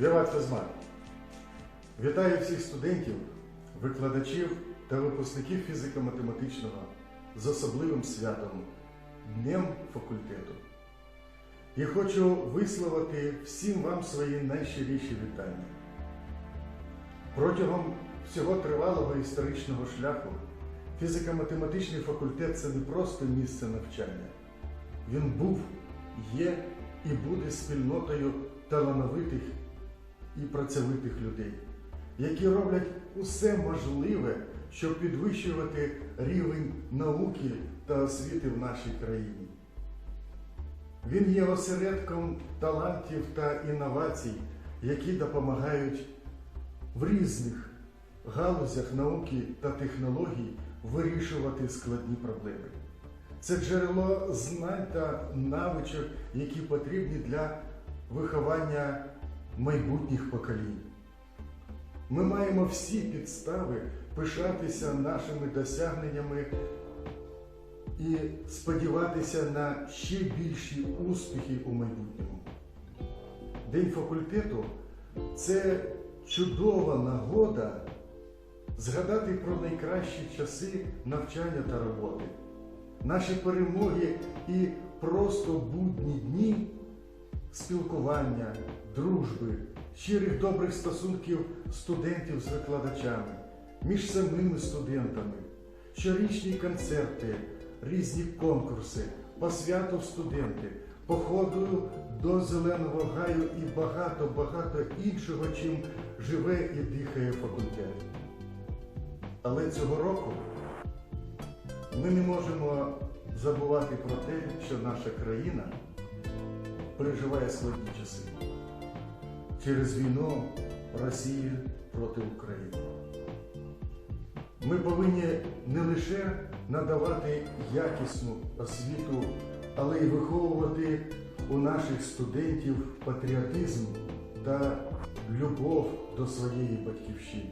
Віват Фезмат! Вітаю всіх студентів, викладачів та випускників фізико-математичного з особливим святом Днем факультету. І хочу висловити всім вам свої найщиріші вітання. Протягом всього тривалого історичного шляху фізико-математичний факультет це не просто місце навчання. Він був, є і буде спільнотою талановитих і працьовитих людей, які роблять усе можливе, щоб підвищувати рівень науки та освіти в нашій країні. Він є осередком талантів та інновацій, які допомагають в різних галузях науки та технологій вирішувати складні проблеми. Це джерело знань та навичок, які потрібні для виховання майбутніх поколінь. Ми маємо всі підстави пишатися нашими досягненнями і сподіватися на ще більші успіхи у майбутньому. День факультету це чудова нагода згадати про найкращі часи навчання та роботи, наші перемоги і просто будні дні спілкування, дружби, щирих добрих стосунків студентів з викладачами, між самими студентами, щорічні концерти, різні конкурси, посвято студенти, походу до Зеленого гаю і багато-багато іншого, чим живе і дихає факультет. Але цього року ми не можемо забувати про те, що наша країна переживає складні часи через війну Росії проти України. Ми повинні не лише надавати якісну освіту, але й виховувати у наших студентів патріотизм та любов до своєї батьківщини.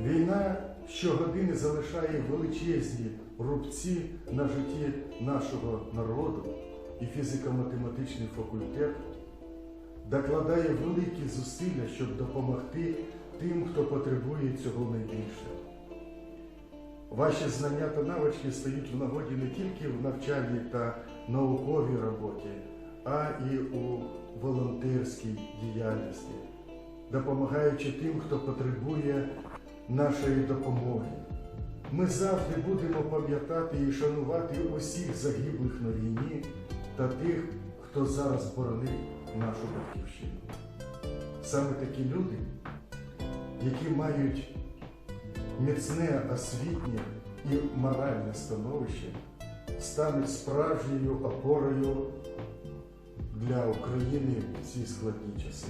Війна щогодини залишає величезні рубці на житті нашого народу, і фізико-математичний факультет докладає великі зусилля, щоб допомогти тим, хто потребує цього найбільше. Ваші знання та навички стають в нагоді не тільки в навчальній та науковій роботі, а і у волонтерській діяльності, допомагаючи тим, хто потребує нашої допомоги. Ми завжди будемо пам'ятати і шанувати усіх загиблих на війні та тих, хто зараз боронив нашу батьківщину. Саме такі люди, які мають міцне освітнє і моральне становище, стануть справжньою опорою для України в ці складні часи.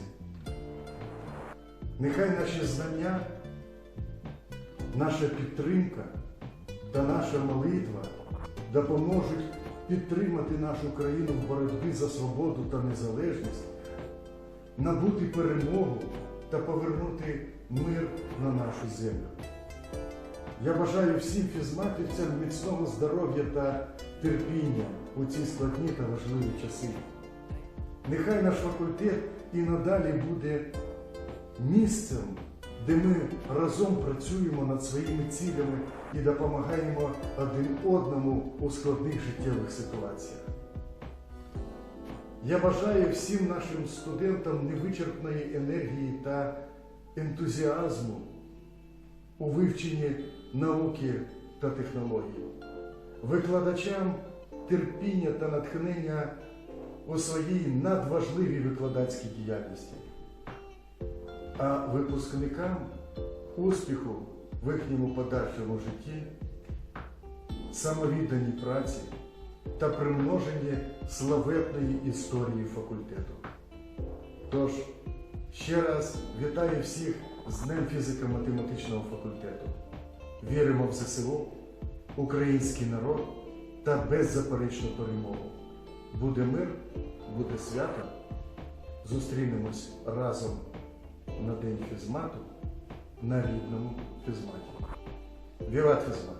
Нехай наші знання, наша підтримка та наша молитва допоможуть підтримати нашу країну в боротьбі за свободу та незалежність, набути перемогу та повернути мир на нашу землю. Я бажаю всім фізматівцям міцного здоров'я та терпіння у ці складні та важливі часи. Нехай наш факультет і надалі буде місцем, де ми разом працюємо над своїми цілями і допомагаємо один одному у складних життєвих ситуаціях. Я бажаю всім нашим студентам невичерпної енергії та ентузіазму у вивченні науки та технологій, викладачам терпіння та натхнення у своїй надважливій викладацькій діяльності, а випускникам успіху в їхньому подальшому житті, самовідданій праці та примноженні славетної історії факультету. Тож, ще раз вітаю всіх з Днем фізико-математичного факультету. Віримо в ЗСУ, український народ та беззаперечну перемогу. Буде мир, буде свято. Зустрінемось разом на День фізмату на рідному фізматі. Віват фізмат!